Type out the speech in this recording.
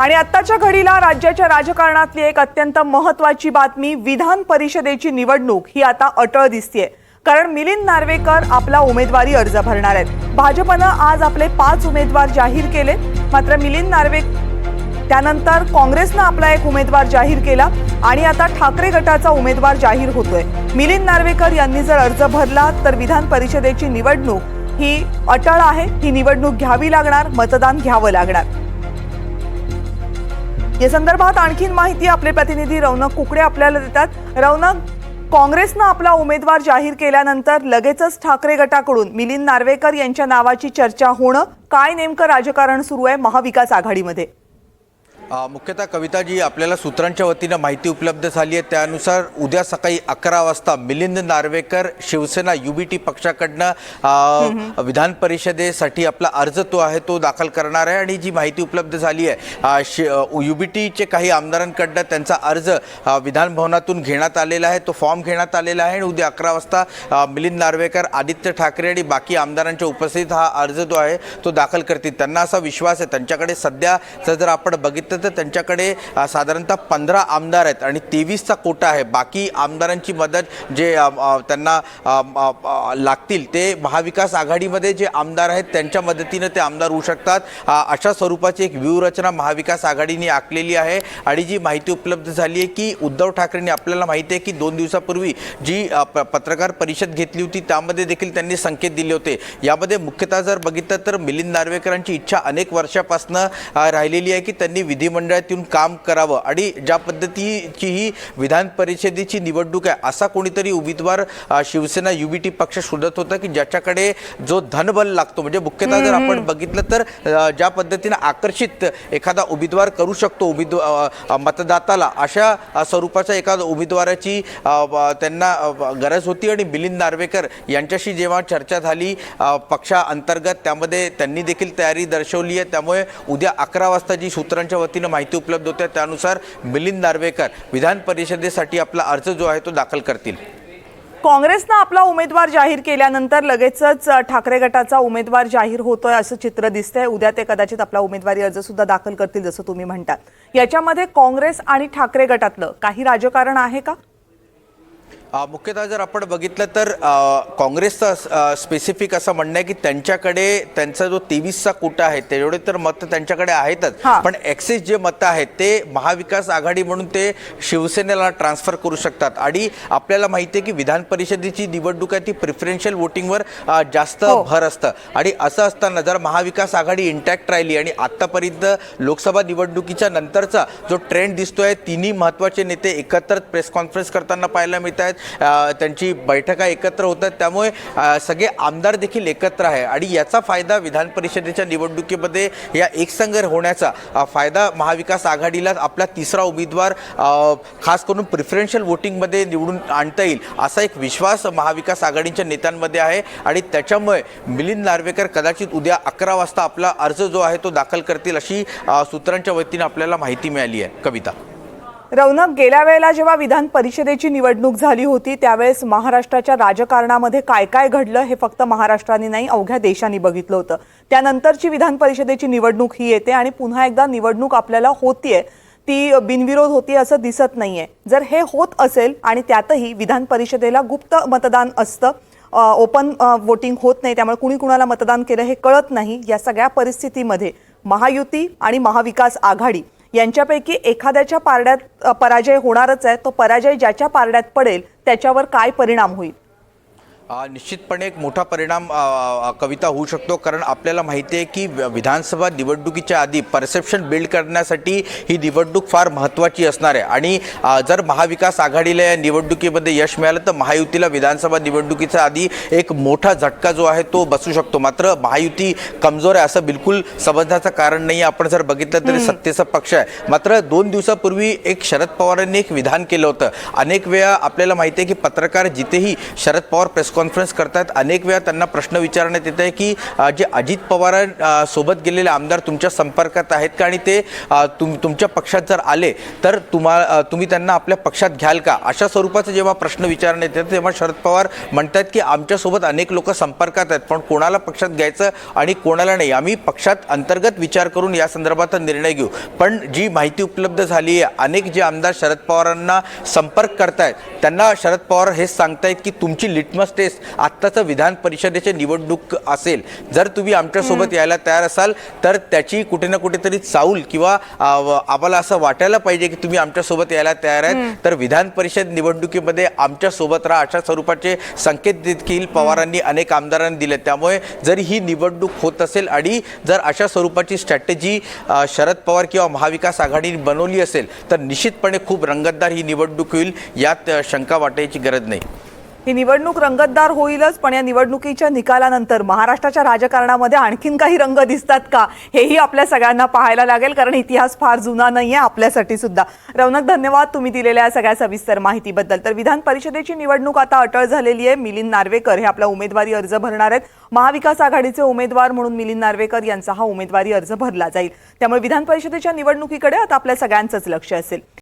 आणि आत्ताच्या घडीला राज्याच्या राजकारणातली एक अत्यंत महत्वाची बातमी विधान परिषदेची निवडणूक ही आता अटळ दिसतीये. कारण मिलिंद नार्वेकर आपला उमेदवारी अर्ज भरणार आहेत. भाजपनं आज आपले पाच उमेदवार जाहीर केले. मात्र मिलिंद नार्वे त्यानंतर काँग्रेसनं आपला एक उमेदवार जाहीर केला आणि आता ठाकरे गटाचा उमेदवार जाहीर होतोय. मिलिंद नार्वेकर यांनी जर अर्ज भरला तर विधान परिषदेची निवडणूक ही अटळ आहे. ही निवडणूक घ्यावी लागणार मतदान घ्यावं लागणार. या संदर्भात आणखीन माहिती आपले प्रतिनिधी रौनक कुकडे आपल्याला देतात. रौनक काँग्रेसनं आपला उमेदवार जाहीर केल्यानंतर लगेचच ठाकरे गटाकडून मिलिंद नार्वेकर यांच्या नावाची चर्चा होणं काय नेमकं राजकारण सुरू आहे महाविकास आघाडीमध्ये? मुख्यतः कविताजी आपल्याला सूत्रांच्या वतीनं माहिती उपलब्ध झाली आहे. त्यानुसार उद्या सकाळी अकरा वाजता मिलिंद नार्वेकर शिवसेना युबीटी पक्षाकडनं विधान परिषदेसाठी आपला अर्ज तो आहे तो दाखल करणार आहे आणि जी माहिती उपलब्ध झाली आहे युबीटीचे काही आमदारांकडनं त्यांचा अर्ज अ, विधान भवनातून घेण्यात आलेला आहे. तो फॉर्म घेण्यात आलेला आहे आणि उद्या अकरा वाजता मिलिंद नार्वेकर आदित्य ठाकरे आणि बाकी आमदारांच्या उपस्थितीत हा अर्ज जो आहे तो दाखल करतील. त्यांना असा विश्वास आहे. त्यांच्याकडे सध्याचं जर आपण बघितलं तर त्यांच्याकडे साधारणतः पंधरा आमदार आहेत आणि तेवीसचा कोटा आहे. बाकी आमदारांची मदत जे त्यांना लागतील ते महाविकास आघाडीमध्ये जे आमदार आहेत त्यांच्या मदतीनं ते आमदार होऊ शकतात. अशा स्वरूपाची एक व्यूहरचना महाविकास आघाडीने आखलेली आहे आणि जी माहिती उपलब्ध झाली आहे की उद्धव ठाकरेंनी आपल्याला माहिती आहे की दोन दिवसापूर्वी जी प- पत्रकार परिषद घेतली होती त्यामध्ये देखील त्यांनी संकेत दिले होते. यामध्ये मुख्यतः जर बघितलं तर मिलिंद नार्वेकरांची इच्छा अनेक वर्षापासून राहिलेली आहे की त्यांनी विधिमंडळात येऊन काम करावं आणि ज्या पद्धतीची ही विधान परिषदेची निवडणूक आहे असा कोणीतरी उमेदवार शिवसेना युबीटी पक्ष शोधत होता की ज्याच्याकडे जो धनबल लागतो म्हणजे मुख्यतः जर आपण बघितलं तर ज्या पद्धतीनं आकर्षित एखादा उमेदवार करू शकतो उमेदवार मतदाताला अशा स्वरूपाच्या एखाद्या उमेदवाराची त्यांना गरज होती आणि मिलिंद नार्वेकर यांच्याशी जेव्हा चर्चा झाली अ, पक्षाअंतर्गत त्यामध्ये त्यांनी देखील तयारी दर्शवली आहे. त्यामुळे उद्या अकरा वाजता जी सूत्रांच्या वतीनं माहिती उपलब्ध होते त्यानुसार मिलिंद नार्वेकर विधान परिषदेसाठी आपला अर्ज जो आहे तो दाखल करतील. काँग्रेसनं आपला उमेदवार जाहीर केल्यानंतर लगेचच ठाकरे गटाचा उमेदवार जाहीर होतोय असं चित्र दिसतंय. उद्या ते कदाचित आपला उमेदवारी अर्ज सुद्धा दाखल करतील जसं तुम्ही म्हणतात. याच्यामध्ये काँग्रेस आणि ठाकरे गटातलं काही राजकारण आहे का? मुख्यतः जर आपण बघितलं तर काँग्रेसचं स्पेसिफिक असं म्हणणं आहे की त्यांच्याकडे त्यांचा जो तेवीसचा कोटा आहे तेवढे तर मतं त्यांच्याकडे आहेतच. पण एक्सेस जे मतं आहेत ते महाविकास आघाडी म्हणून ते शिवसेनेला ट्रान्सफर करू शकतात आणि आपल्याला माहिती आहे की विधान परिषदेची निवडणूक आहे ती प्रिफरेन्शियल वोटिंगवर जास्त हो. भर असतं आणि असं असताना जर महाविकास आघाडी इंटॅक्ट राहिली आणि आत्तापर्यंत लोकसभा निवडणुकीच्या नंतरचा जो ट्रेंड दिसतोय तिन्ही महत्त्वाचे नेते एकत्र प्रेस कॉन्फरन्स करताना पाहायला मिळत आहेत त्यांची बैठका एकत्र होतात. त्यामुळे सगळे आमदार देखील एकत्र आहे. आणि याचा फायदा विधान परिषदेच्या निवडणुकीमध्ये या एकसंघ होण्याचा फायदा महाविकास आघाडीला आपला तिसरा उमेदवार खास करून प्रिफरेन्शियल वोटिंगमध्ये निवडून आणता येईल असा एक विश्वास महाविकास आघाडीच्या नेत्यांमध्ये आहे. आणि त्याच्यामुळे मिलिंद नार्वेकर कदाचित उद्या अकरा वाजता आपला अर्ज जो आहे तो दाखल करतील अशी सूत्रांच्या वतीनं आपल्याला माहिती मिळाली आहे. कविता. रौनक गेल्या वेळेला जेव्हा विधान परिषदेची निवडणूक झाली होती त्यावेळेस महाराष्ट्राच्या राजकारणामध्ये काय काय घडलं हे फक्त महाराष्ट्राने नाही अवघ्या देशाने बघितलं होतं. त्यानंतरची विधान परिषदेची निवडणूक ही येते आणि पुन्हा एकदा निवडणूक आपल्याला होतीये. ती बिनविरोध होती असं दिसत नाहीये. जर हे होत असेल आणि त्यातही विधान परिषदेला गुप्त मतदान असतं ओपन वोटिंग होत नाही त्यामुळे कुणी कुणाला मतदान केलं हे कळत नाही या सगळ्या परिस्थितीमध्ये महायुती आणि महाविकास आघाडी यांच्यापैकी एखाद्याच्या पारड्यात पराजय होणारच आहे. तो पराजय ज्याच्या पारड्यात पडेल त्याच्यावर काय परिणाम होईल? निश्चितपणे एक मोठा परिणाम कविता होऊ शकतो. कारण आपल्याला माहिती आहे की विधानसभा निवडणुकीच्या आधी परसेप्शन बिल्ड करण्यासाठी ही निवडणूक फार महत्त्वाची असणार आहे. आणि जर महाविकास आघाडीला या निवडणुकीमध्ये यश मिळालं तर महायुतीला विधानसभा निवडणुकीच्या आधी एक मोठा झटका जो आहे तो बसू शकतो. मात्र महायुती कमजोर आहे असं बिलकुल समजण्याचं कारण नाही आपण जर बघितलं तरी सत्तेचा पक्ष आहे. मात्र दोन दिवसापूर्वी एक शरद पवारांनी एक विधान केलं होतं. अनेक वेळा आपल्याला माहिती आहे की पत्रकार जिथेही शरद पवार प्रेस कॉन्फरन्स करतात अनेक वेळा त्यांना प्रश्न विचारण्यात येत आहे की जे अजित पवार सोबत गेलेले आमदार तुमच्या संपर्कात आहेत का? आणि ते तुम तुमच्या पक्षात जर आले तर तुम्हा तुम्ही त्यांना आपल्या पक्षात घ्याल का? अशा स्वरूपाचा जेव्हा प्रश्न विचारण्यात येतात तेव्हा शरद पवार म्हणतात की आमच्यासोबत अनेक लोक संपर्कात आहेत पण कोणाला पक्षात घ्यायचं आणि कोणाला नाही? आम्ही पक्षात अंतर्गत विचार करून या संदर्भात निर्णय घेऊ. पण जी माहिती उपलब्ध झाली आहे अनेक जे आमदार शरद पवारांना संपर्क करतायत त्यांना शरद पवार हेच सांगतायत की तुमची लिटमस टेस्ट आत्ताचं विधान परिषदेची निवडणूक असेल जर तुम्ही आमच्यासोबत यायला तयार असाल तर त्याची कुठे ना कुठेतरी चाऊल किंवा आम्हाला असं वाटायला पाहिजे की तुम्ही आमच्यासोबत यायला तयार आहेत. तर विधान परिषद निवडणुकीमध्ये आमच्यासोबत राहा अशा स्वरूपाचे संकेत देखील पवारांनी अनेक आमदारांनी दिले त्यामुळे जर ही निवडणूक होत असेल आणि जर अशा स्वरूपाची स्ट्रॅटेजी शरद पवार किंवा महाविकास आघाडीने बनवली असेल तर निश्चितपणे खूप रंगतदार ही निवडणूक होईल यात शंका वाटायची गरज नाही. ही निवडणूक रंगतदार होईलच पण या निवडणुकीच्या निकालानंतर महाराष्ट्राच्या राजकारणामध्ये आणखीन काही रंग दिसतात का? हेही आपल्या सगळ्यांना पाहायला लागेल कारण इतिहास फार जुना नाही आहे आपल्यासाठी सुद्धा. रौनक धन्यवाद तुम्ही दिलेल्या सगळ्या सविस्तर माहितीबद्दल. तर विधान परिषदेची निवडणूक आता अटळ झालेली आहे. मिलिंद नार्वेकर हे आपला उमेदवारी अर्ज भरणार आहेत. महाविकास आघाडीचे उमेदवार म्हणून मिलिंद नार्वेकर यांचा हा उमेदवारी अर्ज भरला जाईल. त्यामुळे विधान परिषदेच्या निवडणुकीकडे आता आपल्या सगळ्यांचंच लक्ष असेल.